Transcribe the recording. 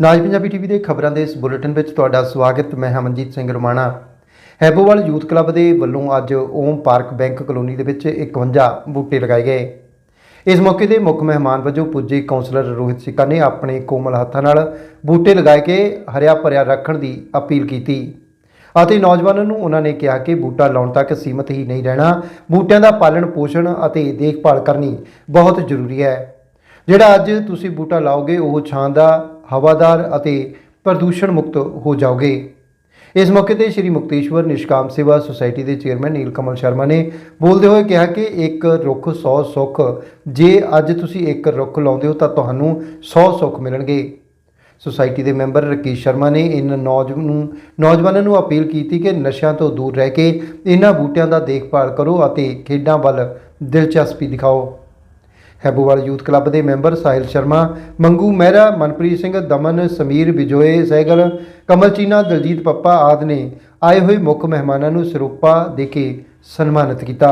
ਨਾਜ Punjabi TV ਦੇ ਖਬਰਾਂ ਦੇ ਇਸ ਬੁਲੇਟਿਨ ਵਿੱਚ ਤੁਹਾਡਾ ਸਵਾਗਤ, ਮੈਂ ਹਮਨਜੀਤ ਸਿੰਘ ਰਮਾਣਾ। ਹੈਬੋਵਾਲ ਯੂਥ ਕਲੱਬ ਦੇ ਵੱਲੋਂ ਅੱਜ ਓਮ ਪਾਰਕ ਬੈਂਕ ਕਲੋਨੀ ਦੇ ਵਿੱਚ 51 ਬੂਟੇ ਲਗਾਏ ਗਏ। ਇਸ ਮੌਕੇ ਦੇ ਮੁੱਖ ਮਹਿਮਾਨ ਵਜੋਂ ਪੁੱਜੇ ਕਾਉਂਸਲਰ ਰੋਹਿਤ ਸਿੱਕਾ ਨੇ ਆਪਣੇ ਕੋਮਲ ਹੱਥਾਂ ਨਾਲ ਬੂਟੇ ਲਗਾਏ ਕੇ ਹਰਿਆ ਭਰਿਆ ਰੱਖਣ ਦੀ ਅਪੀਲ ਕੀਤੀ। ਅਤੇ ਨੌਜਵਾਨਾਂ ਨੂੰ ਉਹਨਾਂ ਨੇ ਕਿਹਾ ਕਿ ਬੂਟਾ ਲਾਉਣ ਤੱਕ ਸੀਮਤ ਹੀ ਨਹੀਂ ਰਹਿਣਾ, ਬੂਟਿਆਂ ਦਾ ਪਾਲਣ ਪੋਸ਼ਣ ਅਤੇ ਦੇਖਭਾਲ ਕਰਨੀ ਬਹੁਤ ਜ਼ਰੂਰੀ ਹੈ। ਜਿਹੜਾ ਅੱਜ ਤੁਸੀਂ ਬੂਟਾ ਲਾਓਗੇ, ਉਹ ਛਾਂ ਦਾ ਹਵਾਦਾਰ ਅਤੇ ਪ੍ਰਦੂਸ਼ਣ ਮੁਕਤ ਹੋ ਜਾਓਗੇ। ਇਸ ਮੌਕੇ ਤੇ ਸ਼੍ਰੀ ਮੁਕਤੇਸ਼ਵਰ ਨਿਸ਼ਕਾਮ ਸੇਵਾ ਸੁਸਾਇਟੀ ਦੇ ਚੇਅਰਮੈਨ ਨੀਲ ਕਮਲ ਸ਼ਰਮਾ ਨੇ ਬੋਲਦੇ ਹੋਏ ਕਿਹਾ ਕਿ ਇੱਕ ਰੁੱਖ 100 ਸੁੱਖ, ਜੇ ਅੱਜ ਤੁਸੀਂ ਇੱਕ ਰੁੱਖ ਲਾਉਂਦੇ ਹੋ ਤਾਂ ਤੁਹਾਨੂੰ 100 ਸੁੱਖ ਮਿਲਣਗੇ। ਸੁਸਾਇਟੀ ਦੇ ਮੈਂਬਰ ਰਕੇਸ਼ ਸ਼ਰਮਾ ਨੇ ਇਨ ਨੌਜਵਾਨ ਨੂੰ, ਨੌਜਵਾਨਾਂ ਨੂੰ ਅਪੀਲ ਕੀਤੀ ਕਿ ਨਸ਼ਿਆਂ ਤੋਂ ਦੂਰ ਰਹਿ ਕੇ ਇਹਨਾਂ ਬੂਟਿਆਂ ਦਾ ਦੇਖਭਾਲ ਕਰੋ ਅਤੇ ਖੇਡਾਂ ਵੱਲ ਦਿਲਚਸਪੀ ਦਿਖਾਓ। ਹੈਬੋਵਾਲ ਯੂਥ ਕਲੱਬ ਦੇ ਮੈਂਬਰ ਸਾਹਿਲ ਸ਼ਰਮਾ, ਮੰਗੂ ਮਹਿਰਾ, ਮਨਪ੍ਰੀਤ ਸਿੰਘ, ਦਮਨ, ਸਮੀਰ, ਵਿਜੋਏ ਸਹਿਗਲ ਕਮਲਚੀਨਾ, ਦਲਜੀਤ ਪੱਪਾ ਆਦਿ ਨੇ ਆਏ ਹੋਏ ਮੁੱਖ ਮਹਿਮਾਨਾਂ ਨੂੰ ਸਰੂਪਾ ਦੇ ਕੇ ਸਨਮਾਨਿਤ ਕੀਤਾ।